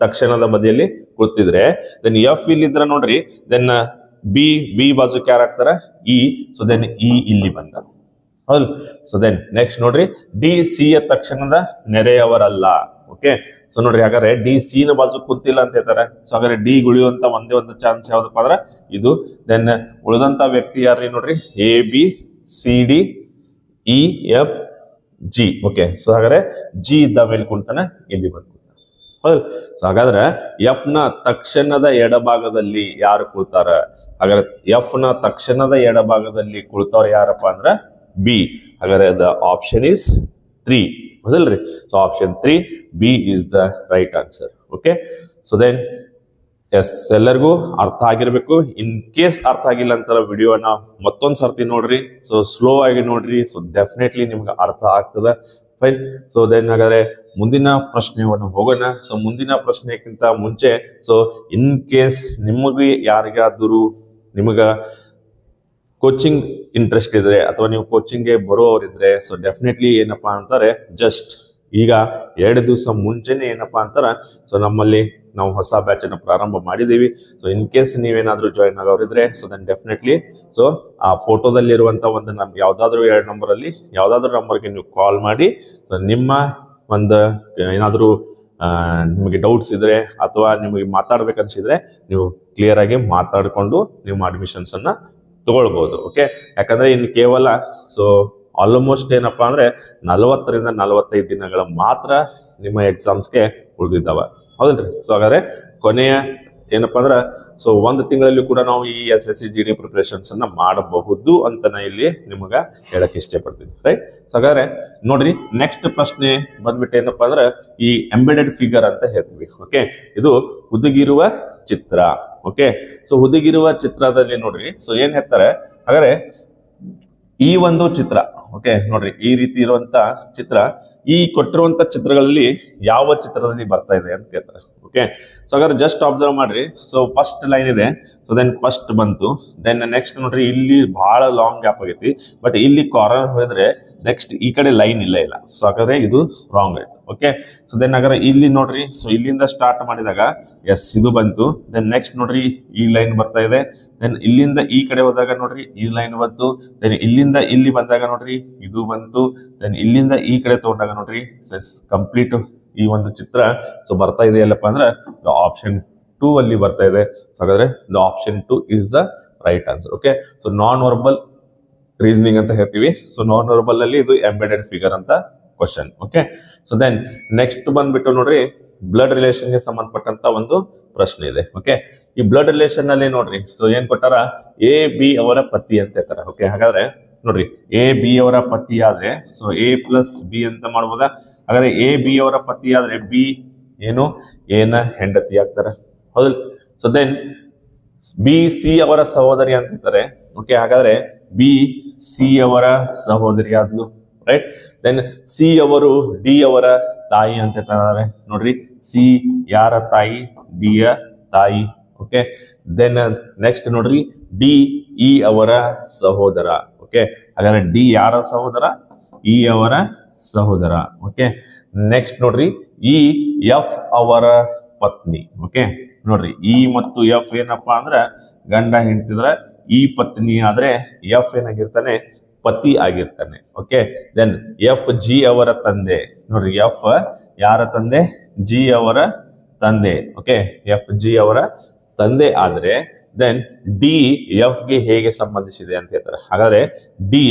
ತಕ್ಷಣದ ಬದಿಯಲ್ಲಿ ಕೂತಿದ್ರೆ ದೆನ್ ಎಫ್ ಇಲ್ಲಿದ್ರ ನೋಡ್ರಿ ದೆನ್ ಬಿ ಬಿ ಬಾಜು ಯಾರು ಹಾಕ್ತಾರ? ಇ ಸೊ ದೆನ್ ಇ ಇಲ್ಲಿ ಬಂದ. ಹೌದು. ಸೊ ದೆನ್ ನೆಕ್ಸ್ಟ್ ನೋಡ್ರಿ ಡಿ ಸಿ ಯ ತಕ್ಷಣದ ನೆರೆಯವರಲ್ಲ. ಓಕೆ ಸೊ ನೋಡ್ರಿ, ಹಾಗಾದ್ರೆ ಡಿ ಸಿ ನ ಬಾಜು ಕೂತಿಲ್ಲ ಅಂತ ಹೇಳ್ತಾರೆ. ಸೊ ಹಾಗಾದ್ರೆ ಡಿ ಉಳಿಯುವಂತ ಒಂದೇ ಒಂದು ಚಾನ್ಸ್ ಯಾವ್ದಪ್ಪ ಅಂದ್ರೆ, ಇದು. ದೆನ್ ಉಳಿದಂತ ವ್ಯಕ್ತಿ ಯಾರ್ರಿ ನೋಡ್ರಿ? A B C D E F G okay so ಹಾಗಾದ್ರೆ ಜಿ ಇದ್ದ ಮೇಲೆ ಕುಂತಾನೆ ಇಲ್ಲಿ ಬಂದು ಸೊ ಹಾಗಾದ್ರೆ ಎಫ್ನ ತಕ್ಷಣದ ಎಡಭಾಗದಲ್ಲಿ ಯಾರು ಕುಳ್ತಾರ? ಹಾಗಾದ್ರೆ ಎಫ್ನ ತಕ್ಷಣದ ಎಡಭಾಗದಲ್ಲಿ ಕುಳ್ತವ್ರು ಯಾರಪ್ಪ ಅಂದ್ರೆ ಬಿ ಹಾಗಾದ್ರೆ ದ ಆಪ್ಷನ್ ಇಸ್ ತ್ರೀ ಹೌದಲ್ರಿ so option three B is the right answer okay so then yes ಎಲ್ಲರಿಗೂ ಅರ್ಥ ಆಗಿರ್ಬೇಕು. ಇನ್ ಕೇಸ್ ಅರ್ಥ ಆಗಿಲ್ಲ ಅಂತಾರ ವಿಡಿಯೋನ ಮತ್ತೊಂದ್ ಸರ್ತಿ ನೋಡ್ರಿ. ಸೊ ಸ್ಲೋ ಆಗಿ ನೋಡ್ರಿ. ಸೊ ಡೆಫಿನೆಟ್ಲಿ ನಿಮ್ಗೆ ಅರ್ಥ ಆಗ್ತದ. ಫೈನ್ ಸೊ ದೆನ್ ಹಾಗಾದ್ರೆ ಮುಂದಿನ ಪ್ರಶ್ನೆಯನ್ನು ಹೋಗೋಣ. ಸೊ ಮುಂದಿನ ಪ್ರಶ್ನೆಗಿಂತ ಮುಂಚೆ ಸೊ ಇನ್ ಕೇಸ್ ನಿಮಗೆ ಯಾರಿಗಾದರೂ ನಿಮಗ ಕೋಚಿಂಗ್ ಇಂಟ್ರೆಸ್ಟ್ ಇದ್ರೆ ಅಥವಾ ನೀವು ಕೋಚಿಂಗ್ಗೆ ಬರೋರಿದ್ರೆ ಸೊ ಡೆಫಿನೆಟ್ಲಿ ಏನಪ್ಪಾ ಅಂತಾರೆ ಜಸ್ಟ್ ಈಗ ಎರಡು ದಿವಸ ಮುಂಚೆನೆ ಏನಪ್ಪಾ ಅಂತಾರೆ ಸೊ ನಮ್ಮಲ್ಲಿ ನಾವು ಹೊಸ ಬ್ಯಾಚ್ ಅನ್ನು ಪ್ರಾರಂಭ ಮಾಡಿದೀವಿ ಸೊ ಇನ್ ಕೇಸ್ ನೀವೇನಾದ್ರೂ ಜಾಯಿನ್ ಆಗೋರಿದ್ರೆ ಸೊ ದೆನ್ ಡೆಫಿನೆಟ್ಲಿ ಸೊ ಆ ಫೋಟೋದಲ್ಲಿರುವಂತ ಒಂದು ನಮ್ ಯಾವ್ದಾದ್ರು ಎರಡು ನಂಬರ್ ಅಲ್ಲಿ, ಯಾವ್ದಾದ್ರು ನಂಬರ್ಗೆ ನೀವು ಕಾಲ್ ಮಾಡಿ. ಸೊ ನಿಮ್ಮ ಒಂದು, ಏನಾದರೂ ನಿಮಗೆ ಡೌಟ್ಸ್ ಇದ್ರೆ ಅಥವಾ ನಿಮಗೆ ಮಾತಾಡ್ಬೇಕನ್ಸಿದ್ರೆ ನೀವು ಕ್ಲಿಯರ್ ಆಗಿ ಮಾತಾಡಿಕೊಂಡು ನಿಮ್ಮ ಅಡ್ಮಿಷನ್ಸ್ ಅನ್ನ ತಗೊಳ್ಬಹುದು ಓಕೆ ಯಾಕಂದ್ರೆ ಇನ್ನು ಕೇವಲ ಸೊ ಆಲ್ಮೋಸ್ಟ್ ಏನಪ್ಪಾ ಅಂದ್ರೆ ನಲವತ್ತರಿಂದ ನಲವತ್ತೈದು ದಿನಗಳ ಮಾತ್ರ ನಿಮ್ಮ ಎಕ್ಸಾಮ್ಸ್ಗೆ ಉಳಿದಿದ್ದಾವ. ಹೌದಲ್ರಿ ಸೊ ಹಾಗಾದ್ರೆ ಕೊನೆಯ ಏನಪ್ಪಾ ಅಂದ್ರೆ ಸೊ ಒಂದು ತಿಂಗಳಲ್ಲಿ ಕೂಡ ನಾವು ಈ S S C G D preparations ಅನ್ನ ಮಾಡಬಹುದು ಅಂತ ನಾ ಇಲ್ಲಿ ನಿಮಗ ಹೇಳಕ್ ಇಷ್ಟಪಡ್ತೀನಿ ರೈಟ್ ಸೊ ಹಾಗಾದ್ರೆ ನೋಡ್ರಿ ನೆಕ್ಸ್ಟ್ ಪ್ರಶ್ನೆ ಬಂದ್ಬಿಟ್ಟು ಏನಪ್ಪಾ ಅಂದ್ರೆ ಈ ಎಂಬೆಡೆಡ್ ಫಿಗರ್ ಅಂತ ಹೇಳ್ತೀವಿ ಓಕೆ ಇದು ಹುದುಗಿರುವ ಚಿತ್ರ ಓಕೆ ಸೊ ಹುದುಗಿರುವ ಚಿತ್ರದಲ್ಲಿ ನೋಡ್ರಿ ಸೊ ಏನ್ ಹೇಳ್ತಾರೆ, ಹಾಗಾದ್ರೆ ಈ ಒಂದು ಚಿತ್ರ ಓಕೆ ನೋಡ್ರಿ, ಈ ರೀತಿ ಇರುವಂತ ಚಿತ್ರ, ಈ ಕೊಟ್ಟಿರುವಂತ ಚಿತ್ರಗಳಲ್ಲಿ ಯಾವ ಚಿತ್ರದಲ್ಲಿ ಬರ್ತಾ ಇದೆ ಅಂತ ಕೇಳ್ತಾರೆ. ಓಕೆ ಸೊ ಹಾಗಾದ್ರೆ ಜಸ್ಟ್ ಅಬ್ಸರ್ವ್ ಮಾಡ್ರಿ. ಸೊ ಫಸ್ಟ್ ಲೈನ್ ಇದೆ ಸೊ ದೆನ್ ಫಸ್ಟ್ ಬಂತು. ದೆನ್ ನೆಕ್ಸ್ಟ್ ನೋಡ್ರಿ, ಇಲ್ಲಿ ಬಹಳ ಲಾಂಗ್ ಗ್ಯಾಪ್ ಆಗೈತಿ. ಬಟ್ ಇಲ್ಲಿ ಕಾರ್ನರ್ ಹೋದ್ರೆ ನೆಕ್ಸ್ಟ್ ಈ ಕಡೆ ಲೈನ್ ಇಲ್ಲ ಇಲ್ಲ. ಸೊ ಹಾಗಾದ್ರೆ ಇದು ರಾಂಗ್ ಆಯ್ತು. ಓಕೆ ಸೊ ದೆನ್ ಹಾಗಾದ್ರೆ ಇಲ್ಲಿ ನೋಡ್ರಿ. ಸೊ ಇಲ್ಲಿಂದ ಸ್ಟಾರ್ಟ್ ಮಾಡಿದಾಗ ಎಸ್ ಇದು ಬಂತು. ದೆನ್ ನೆಕ್ಸ್ಟ್ ನೋಡ್ರಿ, ಈ ಲೈನ್ ಬರ್ತಾ ಇದೆ. ದೆನ್ ಇಲ್ಲಿಂದ ಈ ಕಡೆ ಹೋದಾಗ ನೋಡ್ರಿ, ಈ ಲೈನ್ ಬಂತು. ದೆನ್ ಇಲ್ಲಿಂದ ಇಲ್ಲಿ ಬಂದಾಗ ನೋಡ್ರಿ, ಇದು ಬಂತು. ದೆನ್ ಇಲ್ಲಿಂದ ಈ ಕಡೆ ತಗೊಂಡಾಗ ನೋಡ್ರಿ ಕಂಪ್ಲೀಟ್ ಈ ಒಂದು ಚಿತ್ರ. ಸೊ ಬರ್ತಾ ಇದೆ ಎಲ್ಲಪ್ಪ ಅಂದ್ರೆ ಆಪ್ಷನ್ ಟೂ ಅಲ್ಲಿ ಬರ್ತಾ ಇದೆ. ಸೊ ಹಾಗಾದ್ರೆ the option two is the right answer okay so non verbal reasoning ಅಂತ ಹೇಳ್ತೀವಿ. ಸೊ ನಾನ್ ವರ್ಬಲ್ ಅಲ್ಲಿ ಇದು ಎಂಬೆಡೆಡ್ ಫಿಗರ್ ಅಂತ question okay so then next ಬಂದ್ಬಿಟ್ಟು ನೋಡ್ರಿ ಬ್ಲಡ್ ರಿಲೇಷನ್ಗೆ ಸಂಬಂಧಪಟ್ಟಂತ ಒಂದು ಪ್ರಶ್ನೆ ಇದೆ. ಓಕೆ ಈ ಬ್ಲಡ್ ರಿಲೇಷನ್ ಅಲ್ಲಿ ನೋಡ್ರಿ ಸೊ ಏನ್ ಕೊಟ್ಟಾರ? ಎ ಬಿ ಅವರ ಪತಿ ಅಂತ ಹೇಳ್ತಾರೆ. ಓಕೆ ಹಾಗಾದ್ರೆ ನೋಡ್ರಿ ಎ ಬಿ ಅವರ ಪತಿ ಆದ್ರೆ ಸೊ ಎ ಪ್ಲಸ್ ಬಿ ಅಂತ ಮಾಡ್ಬೋದಾ? ಹಾಗಾದ್ರೆ ಎ ಬಿ ಅವರ ಪತಿ ಆದ್ರೆ ಬಿ ಏನು? ಏನ ಹೆಂಡತಿ ಆಗ್ತಾರೆ. ಹೌದಲ್ ಸೊ ದೆನ್ ಬಿ, ಸಿ ಅವರ ಸಹೋದರಿ ಅಂತ ಇದ್ದಾರೆ. ಓಕೆ ಹಾಗಾದ್ರೆ ಬಿ, ಸಿ ಅವರ ಸಹೋದರಿ ಆದ್ಲು ರೈಟ್ ದೆನ್ ಸಿ ಅವರು ಡಿ ಅವರ ತಾಯಿ ಅಂತ ಹೇಳ್ತಾರೆ ನೋಡ್ರಿ, ಸಿ ಯಾರ ತಾಯಿ? ಡಿ ಯ ತಾಯಿ. ಓಕೆ ದೆನ್ ನೆಕ್ಸ್ಟ್ ನೋಡ್ರಿ, ಡಿ, ಇ ಅವರ ಸಹೋದರ. ಓಕೆ ಹಾಗಾದ್ರೆ ಡಿ ಯಾರ ಸಹೋದರ? ಇ ಅವರ ಸಹೋದರ. ಓಕೆ ನೆಕ್ಸ್ಟ್ ನೋಡ್ರಿ, ಇ, ಎಫ್ ಅವರ ಪತ್ನಿ. ಓಕೆ ನೋಡ್ರಿ ಇ ಮತ್ತು ಎಫ್ ಏನಪ್ಪಾ ಅಂದ್ರೆ ಗಂಡ ಹೆಂಡ್ತಿದ್ರ ಈ ಪತ್ನಿ ಆದ್ರೆ ಎಫ್ ಏನಾಗಿರ್ತಾನೆ? ಪತಿ ಆಗಿರ್ತಾನೆ ಓಕೆ ದೆನ್ ಎಫ್ ಜಿ ಅವರ ತಂದೆ, ನೋಡ್ರಿ ಎಫ್ ಯಾರ ತಂದೆ? ಜಿ ಅವರ ತಂದೆ ಓಕೆ ಎಫ್ ಜಿ ಅವರ ತಂದೆ ಆದ್ರೆ ದೆನ್ ಡಿ ಎಫ್ಗೆ ಹೇಗೆ ಸಂಬಂಧಿಸಿದೆ ಅಂತ ಹೇಳ್ತಾರೆ. ಹಾಗಾದ್ರೆ ಡಿ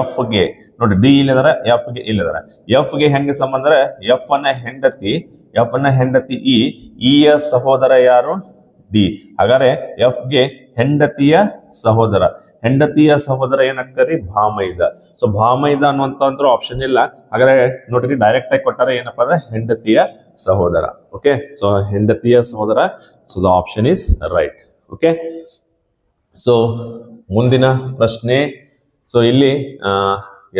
ಎಫ್ಗೆ, ನೋಡಿ ಡಿ ಇಲ್ಲದಾರ ಎಫ್ಗೆ ಇಲ್ಲದಾರ. ಎಫ್ಗೆ ಹೆಂಗೆ ಸಂಬಂಧ ಎಫ್ ಅನ್ನ ಹೆಂಡತಿ ಎಫ್ ಅನ್ನ ಹೆಂಡತಿ ಇ ಇ ಯ ಸಹೋದರ ಯಾರು? ಡಿ ಹಾಗಾದ್ರೆ ಎಫ್ಗೆ ಹೆಂಡತಿಯ ಸಹೋದರ. ಹೆಂಡತಿಯ ಸಹೋದರ ಏನಾಗ್ತಾರೆ ಭಾಮೈದ. ಸೊ ಭಾಮೈದ ಅನ್ನುವಂತ ಆಪ್ಷನ್ ಇಲ್ಲ. ಹಾಗಾದ್ರೆ ನೋಡ್ರಿ ಡೈರೆಕ್ಟ್ ಆಗಿ ಕೊಟ್ಟಾರೆ ಏನಪ್ಪಾ ಅಂದ್ರೆ ಹೆಂಡತಿಯ ಸಹೋದರ. ಓಕೆ ಸೊ ಹೆಂಡತಿಯ ಸಹೋದರ. So the option is right okay so ಮುಂದಿನ ಪ್ರಶ್ನೆ. ಸೊ ಇಲ್ಲಿ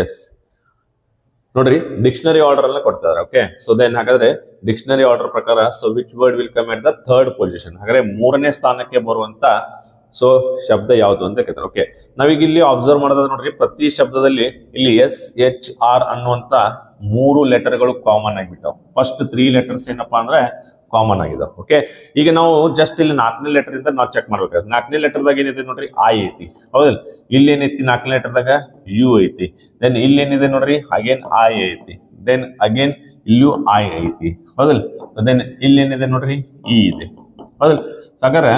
ಎಸ್ ನೋಡ್ರಿ ಡಿಕ್ಷನರಿ ಆರ್ಡರ್ ಎಲ್ಲ ಕೊಡ್ತಾರೆ ಓಕೆ ಸೊ ದೆನ್ ಹಾಗಾದ್ರೆ ಡಿಕ್ಷನರಿ ಆರ್ಡರ್ ಪ್ರಕಾರ so which word will come at the third position ಹಾಗಾದ್ರೆ, ಮೂರನೇ ಸ್ಥಾನಕ್ಕೆ ಬರುವಂತ ಸೊ ಶಬ್ದ ಯಾವುದು ಅಂತ ಕೇಳ್ತಾರೆ ಓಕೆ ನಾವೀಗ ಇಲ್ಲಿ ಅಬ್ಸರ್ವ್ ಮಾಡೋದಾದ್ರೆ ನೋಡ್ರಿ, ಪ್ರತಿ ಶಬ್ದದಲ್ಲಿ ಇಲ್ಲಿ ಎಸ್ ಎಚ್ ಆರ್ ಅನ್ನುವಂತ ಮೂರು ಲೆಟರ್ಗಳು ಕಾಮನ್ ಆಗಿಬಿಟ್ಟವು. ಫಸ್ಟ್ ತ್ರೀ ಲೆಟರ್ಸ್ ಏನಪ್ಪಾ ಅಂದ್ರೆ ಕಾಮನ್ ಆಗಿದೆ. ಓಕೆ ಈಗ ನಾವು ಜಸ್ಟ್ ಇಲ್ಲಿ ನಾಲ್ಕನೇ ಲೆಟರ್ ಇಂದ ನಾವು ಚೆಕ್ ಮಾಡ್ಬೇಕು ನಾಲ್ಕನೇ ಲೆಟರ್ದಾಗ ಏನಿದೆ ನೋಡ್ರಿ? ಐ ಐತಿ. ಹೌದಲ್ ಇಲ್ಲಿ ಏನೈತಿ ನಾಲ್ಕನೇ ಲೆಟರ್ದಾಗ ಯು ಐತಿ. ದೆನ್ ಇಲ್ಲಿ ಏನಿದೆ ನೋಡ್ರಿ? ಅಗೇನ್ ಐ ಐತಿ. ದೆನ್ ಅಗೇನ್ ಇಲ್ಲೂ ಐ ಐತಿ. ಹೌದಲ್ ದೆನ್ ಇಲ್ಲಿ ಏನಿದೆ ನೋಡ್ರಿ? ಇ ಇದೆ. ಹೌದಲ್ ಹಾಗಾದ್ರೆ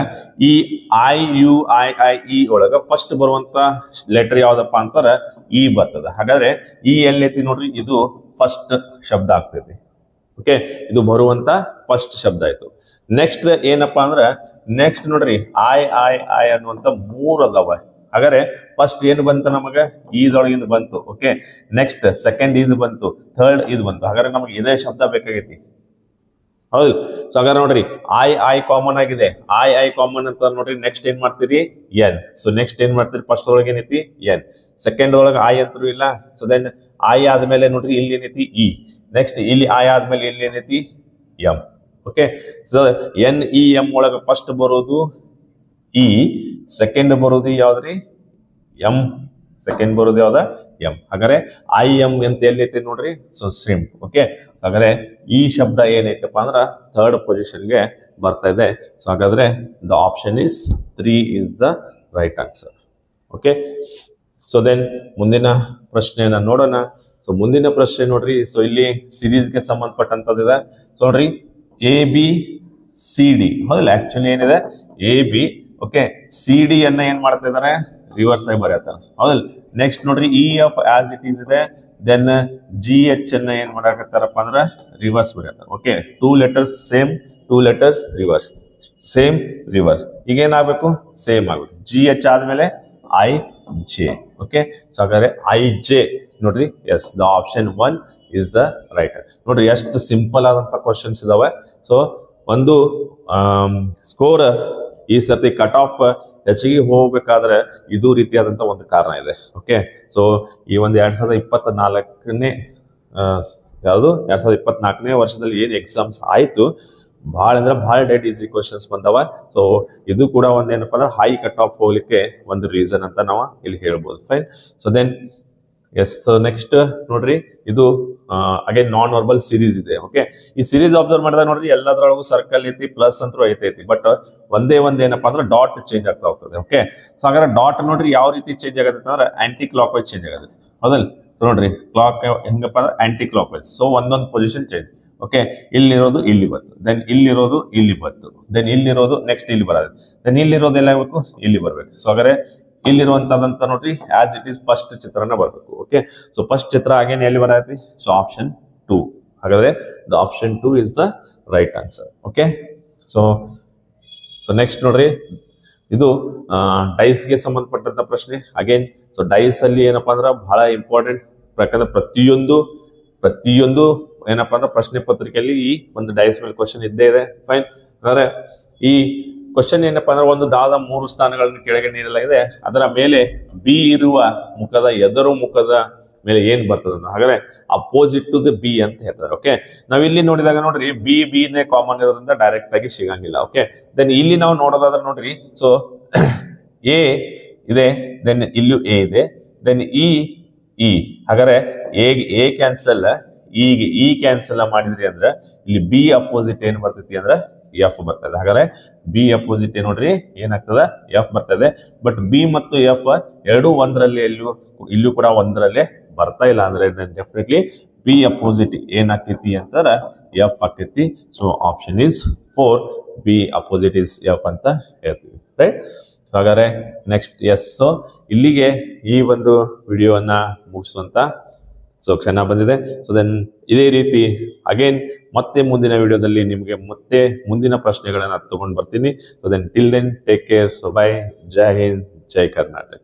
ಈ I U I I E ಒಳಗ ಫಸ್ಟ್ ಬರುವಂತ ಲೆಟರ್ ಯಾವ್ದಪ್ಪ ಅಂತಾರ? ಇ ಬರ್ತದ. ಹಾಗಾದ್ರೆ ಈ ಎಲ್ಲೈತಿ ನೋಡ್ರಿ? ಇದು ಫಸ್ಟ್ ಶಬ್ದ ಆಗ್ತೈತಿ. ಓಕೆ ಇದು ಬರುವಂತ ಫಸ್ಟ್ ಶಬ್ದ ಆಯ್ತು. ನೆಕ್ಸ್ಟ್ ಏನಪ್ಪಾ ಅಂದ್ರೆ ನೆಕ್ಸ್ಟ್ ನೋಡ್ರಿ ಐ ಐ ಐ ಅನ್ನುವಂತ ಮೂರು ಅದಾವ. ಹಾಗಾದ್ರೆ ಫಸ್ಟ್ ಏನು ಬಂತು ನಮಗೆ? ಈದೊಳಗಿಂದ ಬಂತು. ಓಕೆ ನೆಕ್ಸ್ಟ್ ಸೆಕೆಂಡ್ ಇದು ಬಂತು. ಥರ್ಡ್ ಇದು ಬಂತು. ಹಾಗಾದ್ರೆ ನಮಗೆ ಇದೇ ಶಬ್ದ ಬೇಕಾಗೈತಿ. ಹೌದು. ಸೊ ಹಾಗಾದ್ರೆ ನೋಡ್ರಿ ಐ ಐ ಕಾಮನ್ ಆಗಿದೆ. ಐ ಐ ಕಾಮನ್ ಅಂತ ನೋಡ್ರಿ ನೆಕ್ಸ್ಟ್ ಏನ್ ಮಾಡ್ತೀರಿ? ಎನ್ ಸೊ ನೆಕ್ಸ್ಟ್ ಏನ್ ಮಾಡ್ತೀರಿ? ಫಸ್ಟ್ ಒಳಗೆ ಏನೈತಿ? ಎನ್ ಸೆಕೆಂಡ್ ಒಳಗೆ ಐ ಅಂತೂ ಇಲ್ಲ. ಸೊ ದೆನ್ ಐ ಆದ್ಮೇಲೆ ನೋಡ್ರಿ, ಇಲ್ಲಿ ಏನೈತಿ? ಇ ನೆಕ್ಸ್ಟ್ ಇಲ್ಲಿ ಐ ಆದ್ಮೇಲೆ ಇಲ್ಲಿ ಏನೈತಿ? M okay so N E M ಒಳಗೆ ಫಸ್ಟ್ ಬರೋದು ಇ ಸೆಕೆಂಡ್ ಬರೋದು ಯಾವ್ದ್ರಿ? ಎಂ ಸೆಕೆಂಡ್ ಬರೋದು ಯಾವ್ದ? ಎಂ ಹಾಗಾದ್ರೆ ಐ ಎಂ ಅಂತ ಎಲ್ಲೈತಿ ನೋಡ್ರಿ? ಸೊ ಸ್ವಿಮ್ ಓಕೆ ಹಾಗಾದ್ರೆ ಈ ಶಬ್ದ ಏನೈತಪ್ಪ ಅಂದ್ರ ಥರ್ಡ್ ಪೊಸಿಷನ್ಗೆ ಬರ್ತಾ ಇದೆ. ಸೊ ಹಾಗಾದ್ರೆ the option is three is the right answer okay so then ಮುಂದಿನ ಪ್ರಶ್ನೆಯನ್ನ ನೋಡೋಣ. ಸೊ ಮುಂದಿನ ಪ್ರಶ್ನೆ ನೋಡ್ರಿ. ಸೊ ಇಲ್ಲಿ ಸಿರೀಸ್ಗೆ ಸಂಬಂಧಪಟ್ಟಂತದಿದೆ ಸೊ ನೋಡ್ರಿ. ಎ ಬಿ ಸಿ ಡಿ ಹೌದಲ್ಲ? ಆಕ್ಚುಲಿ ಏನಿದೆ? A B okay C D ಅನ್ನ ಏನ್ ಮಾಡ್ತಾ ಇದಾರೆ? ರಿವರ್ಸ್ ಆಗಿ ಬರೆಯತ್ತಾರೆ. ಹೌದಲ್ ನೆಕ್ಸ್ಟ್ ನೋಡ್ರಿ. E F as it is ಇದೆ. ದೆನ್ ಜಿ ಎಚ್ ಅನ್ನ ಏನ್ ಮಾಡಾಕತ್ತಾರಪ್ಪ ಅಂದ್ರೆ? Reverse ಬರೆಯತ್ತಾರೆ. Okay two letters same two letters reverse same reverse ಈಗ ಏನಾಗಬೇಕು? ಸೇಮ್ ಆಗ್ಬೇಕು. ಜಿ ಎಚ್ ಆದ್ಮೇಲೆ ಐ ಜೆ ಓಕೆ ಸೊ ಹಾಗಾದ್ರೆ ಐ ಜೆ ನೋಡ್ರಿ yes the option one is the right ನೋಡ್ರಿ, ಎಷ್ಟು ಸಿಂಪಲ್ ಆದಂತ ಕ್ವಶನ್ಸ್ ಇದಾವೆ. ಸೊ ಒಂದು ಸ್ಕೋರ್ ಈ ಸರ್ತಿ ಕಟ್ ಆಫ್ ಹೆಚ್ಚಿಗೆ ಹೋಗ್ಬೇಕಾದ್ರೆ ಇದು ರೀತಿಯಾದಂತ ಒಂದು ಕಾರಣ ಇದೆ. ಓಕೆ ಸೊ ಈ ಒಂದು ಎರಡ್ ಸಾವಿರದ ಇಪ್ಪತ್ತ ನಾಲ್ಕನೇ ಯಾವುದು? ಎರಡ್ ಸಾವಿರದ ಇಪ್ಪತ್ನಾಲ್ಕನೇ ವರ್ಷದಲ್ಲಿ ಏನು ಎಕ್ಸಾಮ್ಸ್ ಆಯ್ತು, ಭಾಳ ಅಂದ್ರೆ ಭಾಳ ಡೆಡ್ ಈಸಿ ಕ್ವಶನ್ಸ್ ಬಂದವ. ಸೊ ಇದು ಕೂಡ ಒಂದೇನಪ್ಪ ಅಂದ್ರೆ ಹೈ ಕಟ್ ಆಫ್ ಹೋಗ್ಲಿಕ್ಕೆ ಒಂದು ರೀಸನ್ ಅಂತ ನಾವು ಇಲ್ಲಿ ಹೇಳ್ಬೋದು. Fine so then yes next ನೋಡ್ರಿ, ಇದು ಅಗೇನ್ ನಾನ್ ವರ್ಬಲ್ ಸೀರೀಸ್ ಇದೆ ಓಕೆ ಈ ಸೀರೀಸ್ ಅಬ್ಸರ್ವ್ ಮಾಡಿದಾಗ ನೋಡ್ರಿ, ಎಲ್ಲದ್ರೊಳಗೂ ಸರ್ಕಲ್ ಐತಿ ಪ್ಲಸ್ ಅಂತೂ ಐತೈತಿ ಬಟ್ ಒಂದೇ ಒಂದ್ ಏನಪ್ಪಾ ಅಂದ್ರೆ ಡಾಟ್ ಚೇಂಜ್ ಆಗ್ತಾ ಹೋಗ್ತದೆ ಓಕೆ ಸೊ ಹಾಗಾದ್ರೆ ಡಾಟ್ ನೋಡ್ರಿ ಯಾವ ರೀತಿ ಚೇಂಜ್ ಆಗತ್ತೆ ಅಂದ್ರೆ ಆಂಟಿ ಕ್ಲಾಕ್ ವೈಸ್ ಚೇಂಜ್ ಆಗತ್ತೆ. ಹೌದಲ್ ಸೊ ನೋಡ್ರಿ ಕ್ಲಾಕ್ ಹೆಂಗಪ್ಪ ಅಂದ್ರೆ ಆಂಟಿ ಕ್ಲಾಕ್ ವೈಸ್ ಸೊ ಒಂದೊಂದು ಪೊಸಿಷನ್ ಚೇಂಜ್ ಓಕೆ ಇಲ್ಲಿರೋದು, ಇಲ್ಲಿ ಬಂತು ದೆನ್ ಇಲ್ಲಿರೋದು, ಇಲ್ಲಿ ಬಂತು ದೆನ್ ಇಲ್ಲಿರೋದು ನೆಕ್ಸ್ಟ್ ಇಲ್ಲಿ ಬರೋದು ದೆನ್ ಇಲ್ಲಿರೋದು ಎಲ್ಲ ಇಲ್ಲಿ ಬರ್ಬೇಕು. ಸೊ ಹಾಗಾದ್ರೆ ಇಲ್ಲಿರುವಂತದಂತ ನೋಡ್ರಿ ಆಸ್ ಇಟ್ ಈಸ್ ಫಸ್ಟ್ ಚಿತ್ರನ ಬರಬೇಕು ಓಕೆ ಸೊ ಫಸ್ಟ್ ಚಿತ್ರ ಆಗೇನ್ ಎಲ್ಲಿ ಬರತಿ ಸೊ ಆಪ್ಷನ್ ಟೂ ಹಾಗಾದ್ರೆ the option two is the right answer okay so so next ನೋಡ್ರಿ, ಇದು ಡೈಸ್ಗೆ ಸಂಬಂಧಪಟ್ಟಂತ ಪ್ರಶ್ನೆ. ಅಗೇನ್ ಸೊ ಡೈಸ್ ಅಲ್ಲಿ ಏನಪ್ಪಾ ಅಂದ್ರೆ, ಬಹಳ ಇಂಪಾರ್ಟೆಂಟ್ ಯಾಕಂದ್ರೆ ಪ್ರತಿಯೊಂದು ಪ್ರತಿಯೊಂದು ಏನಪ್ಪಾ ಅಂದ್ರೆ, ಪ್ರಶ್ನೆ ಪತ್ರಿಕೆಯಲ್ಲಿ ಈ ಒಂದು ಡೈಸ್ ಮೇಲೆ ಕ್ವಶನ್ ಇದ್ದೇ ಇದೆ. ಫೈನ್ ಅಂದ್ರೆ ಈ ಕ್ವಶನ್ ಏನಪ್ಪ ಅಂದ್ರೆ ಒಂದು ದಾದ ಮೂರು ಸ್ಥಾನಗಳನ್ನು ಕೆಳಗೆ ನೀಡಲಾಗಿದೆ. ಅದರ ಮೇಲೆ ಬಿ ಇರುವ ಮುಖದ ಎದುರು ಮುಖದ ಮೇಲೆ ಏನ್ ಬರ್ತದ ಹಾಗಾದ್ರೆ ಅಪೋಸಿಟ್ ಟು ದ ಬಿ ಅಂತ ಹೇಳ್ತಾರೆ ಓಕೆ ನಾವ್ ಇಲ್ಲಿ ನೋಡಿದಾಗ ನೋಡ್ರಿ ಬಿ ಬಿ ನೇ ಕಾಮನ್ ಇರೋದ್ರಿಂದ ಡೈರೆಕ್ಟ್ ಆಗಿ ಸಿಗಂಗಿಲ್ಲ ಓಕೆ ದೆನ್ ಇಲ್ಲಿ ನಾವು ನೋಡೋದಾದ್ರೆ ನೋಡ್ರಿ ಸೊ ಎ ಇದೆ ದೆನ್ ಇಲ್ಲೂ ಎ ಇದೆ ದೆನ್ ಇ ಇ ಹಾಗಾದ್ರೆ ಎ ಎ ಕ್ಯಾನ್ಸಲ್ ಈಗ ಇ ಕ್ಯಾನ್ಸಲ್ ಮಾಡಿದ್ರಿ ಅಂದ್ರೆ, ಇಲ್ಲಿ ಬಿ ಅಪೋಸಿಟ್ ಏನ್ ಬರ್ತೈತಿ ಅಂದ್ರೆ ಎಫ್ ಬರ್ತದೆ. ಹಾಗಾದ್ರೆ ಬಿ ಅಪೋಸಿಟ್ ನೋಡ್ರಿ, ಏನಾಗ್ತದೆ? ಎಫ್ ಬರ್ತದೆ. ಬಟ್ ಬಿ ಮತ್ತು ಎಫ್ ಎರಡೂ ಒಂದರಲ್ಲಿ ಎಲ್ಲೂ ಇಲ್ಲೂ ಕೂಡ ಒಂದರಲ್ಲೇ ಬರ್ತಾ ಇಲ್ಲ ಅಂದ್ರೆ ಡೆಫಿನೆಟ್ಲಿ ಬಿ ಅಪೋಸಿಟ್ ಏನಾಗ್ತೈತಿ ಅಂತಾರ ಎಫ್ ಆಕೈತಿ so option is four B opposite is F ಅಂತ ಹೇಳ್ತೀವಿ ರೈಟ್ ಹಾಗಾದ್ರೆ ನೆಕ್ಸ್ಟ್ ಎಸ್ ಇಲ್ಲಿಗೆ ಈ ಒಂದು ವಿಡಿಯೋವನ್ನ ಮುಗಿಸುವಂತ ಸೊ ಕ್ಷಣ ಬಂದಿದೆ. ಸೊ ದೆನ್ ಇದೇ ರೀತಿ ಅಗೇನ್ ಮತ್ತೆ ಮುಂದಿನ ವಿಡಿಯೋದಲ್ಲಿ ನಿಮಗೆ ಮತ್ತೆ ಮುಂದಿನ ಪ್ರಶ್ನೆಗಳನ್ನು ತಗೊಂಡು ಬರ್ತೀನಿ. So then till then take care so bye ಜೈ ಹಿಂದ್ ಜೈ ಕರ್ನಾಟಕ